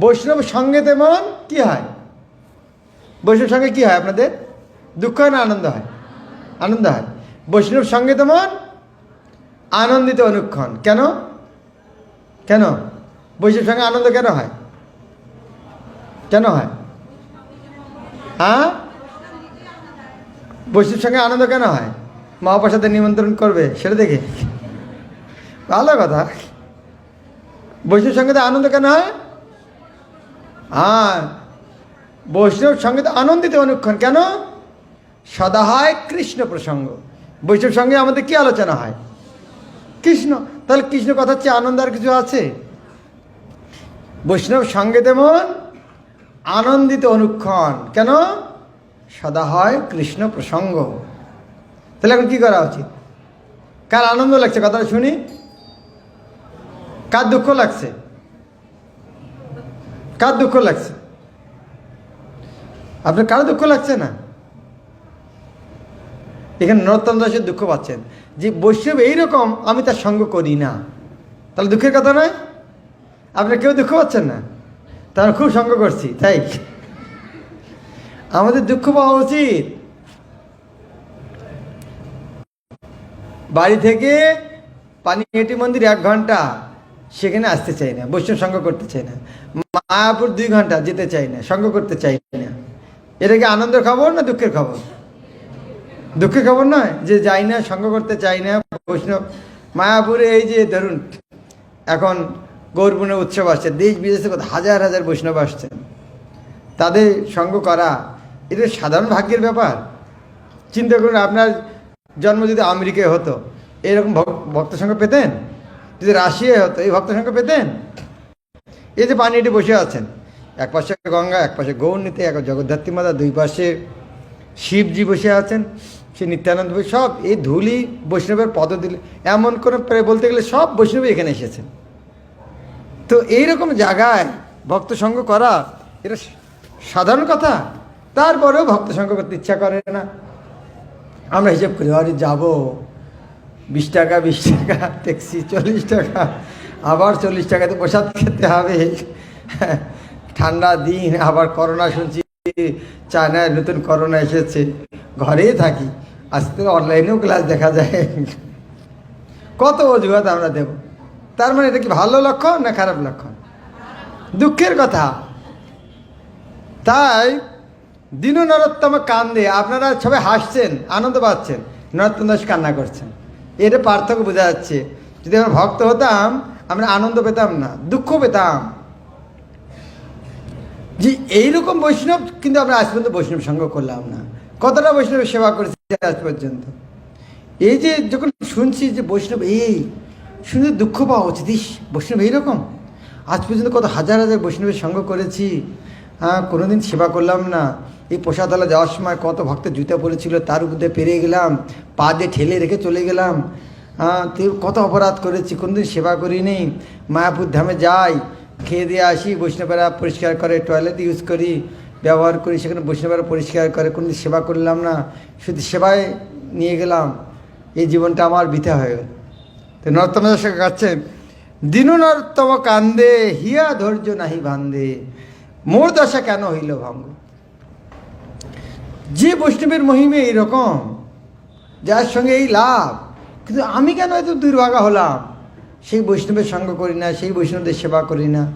বৈষ্ণব সঙ্গে তেমন কি হয়? বৈষ্ণব সঙ্গে কি হয় আপনাদের? দুঃখ হয় না আনন্দ হয়? আনন্দ হয়। বৈষ্ণব সঙ্গে তেমন আনন্দিত অনুক্ষণ। কেন? কেন? বৈষ্ণব সঙ্গে আনন্দ কেন হয়? কেন হয়? হ্যাঁ? বৈষ্ণব সঙ্গে আনন্দ কেন হয়? মহাপ্রসাদের নিমন্ত্রণ করবে, সেটা দেখে। ভালো কথা। বৈষ্ণব সঙ্গীতে আনন্দ কেন হয়? হ্যাঁ বৈষ্ণব সংগীত আনন্দিত অনুক্ষণ, কেন? সদা হয় কৃষ্ণ প্রসঙ্গ। বৈষ্ণব সঙ্গে আমাদের কি আলোচনা হয়? কৃষ্ণ। তাহলে কৃষ্ণ কথা চেয়ে আনন্দ আর কিছু আছে? বৈষ্ণব সঙ্গে তেমন আনন্দিত অনুক্ষণ, কেন? সদা হয় কৃষ্ণ প্রসঙ্গ। তাহলে এখন কি করা উচিত? কার আনন্দ লাগছে? কথাটা শুনি। কার দুঃখ লাগছে? কার দুঃখ লাগছে? আপনার কারও দুঃখ লাগছে না? এখানে নরোত্তম দাসের দুঃখ পাচ্ছেন। যে বৈষ্ণব এইরকম, আমি তার সঙ্গ করি না। তাহলে দুঃখের কথা নয়? আপনার কেউ দুঃখ পাচ্ছেন না? তার খুব সঙ্গ করছি, তাই? আমাদের দুঃখ পাওয়া উচিত। বাড়ি থেকে পানিহেটি মন্দির এক ঘণ্টা। সেখানে আসতে চাই না, বৈষ্ণব সঙ্গ করতে চাই না। মায়াপুর দুই ঘণ্টা যেতে চাই না, সঙ্গ করতে চাই না। এটা কি আনন্দের খবর না দুঃখের খবর? দুঃখের খবর নয় যে যাই না, সঙ্গ করতে চাই না, বৈষ্ণব, মায়াপুরে এই যে ধরুন, এখন গৌরপুণের উৎসব আসছে, দেশ বিদেশে কত হাজার হাজার বৈষ্ণব আসছেন। তাদের সঙ্গ করা, এটা সাধারণ ভাগ্যের ব্যাপার। চিন্তা করুন, আপনার জন্ম যদি আমেরিকায় হতো, এরকম ভক্ত সঙ্গ পেতেন? যদি রাশিয়ায় হতো এই ভক্ত সঙ্গ পেতেন? এই যে পানিটি বসে আছেন, এক পাশে গঙ্গা, এক পাশে গৌরনীতি, এক জগদ্ধাত্রী মাতা, দুই পাশে শিবজি বসে আছেন, সে নিত্যানন্দ সব এই ধুলি বৈষ্ণবের পদ দিলে এমন করে প্রায় বলতে গেলে সব বৈষ্ণবই এখানে এসেছেন। তো এইরকম জায়গায় ভক্ত সঙ্গ করা, এটা সাধারণ কথা, তারপরেও ভক্ত সঙ্গ করতে ইচ্ছা করে না। আমরা হিসেব করি, আরে যাব বিশ টাকা বিশ টাকা, ট্যাক্সি চল্লিশ টাকা, আবার চল্লিশ টাকাতে প্রসাদ খেতে হবে। ঠান্ডা দিন, আবার করোনা শুনছি, চায়নায় নতুন করোনা এসেছে। ঘরেই থাকি আজকে তো অনলাইনেও ক্লাস দেখা যায়। কত অজুহাত আমরা দেব। তার মানে এটা কি ভালো লক্ষণ না খারাপ লক্ষণ? দুঃখের কথা। তাই দিনু নরোত্তম কান্দে, আপনারা সবাই হাসছেন, আনন্দ পাচ্ছেন, নরোত্তম দাস কান্না করছেন। এটা পার্থক্য বোঝা যাচ্ছে। যদি আমরা ভক্ত হতাম, আমরা আনন্দ পেতাম না, দুঃখ পেতাম। যে এইরকম বৈষ্ণব কিন্তু আমরা আজ পর্যন্ত বৈষ্ণব সঙ্গ করলাম না। কতটা বৈষ্ণবের সেবা করেছি আজ পর্যন্ত। এই যে যখন শুনছি যে বৈষ্ণব এই, শুনে দুঃখ পাওয়া উচিত, ইস, বৈষ্ণব এইরকম? আজ পর্যন্ত কত হাজার হাজার বৈষ্ণবের সঙ্গ করেছি। হ্যাঁ কোনোদিন সেবা করলাম না। এই প্রসাদতলা যাওয়ার সময় কত ভক্তের জুতা পড়েছিল, তার উপরে পেরিয়ে গেলাম পা দিয়ে ঠেলে রেখে চলে গেলাম। হ্যাঁ তো কত অপরাধ করেছি, কোনোদিন সেবা করিনি। মায়াপুর ধামে যাই, খেয়ে দিয়ে আসি, বৈষ্ণবেরা পরিষ্কার করে টয়লেট ইউজ করি, ব্যবহার করি, সেখানে বৈষ্ণবেরা পরিষ্কার করে, কোনোদিন সেবা করলাম না, শুধু সেবায় নিয়ে গেলাম। এই জীবনটা আমার বৃথা হয়ে গেল। তো নরোত্তম দাস গাচ্ছেন দিনু নরোত্তম কান্দে, হিয়া ধৈর্য নাহি বান্ধে মোর দশা কেন হইল ভঙ্গ? যে বৈষ্ণবের মহিমে এইরকম, যার সঙ্গে এই লাভ, কিন্তু আমি কেন এত দুর্ভাগা হলাম? সেই বৈষ্ণবের সঙ্গ করি না, সেই বৈষ্ণবদের সেবা করি না।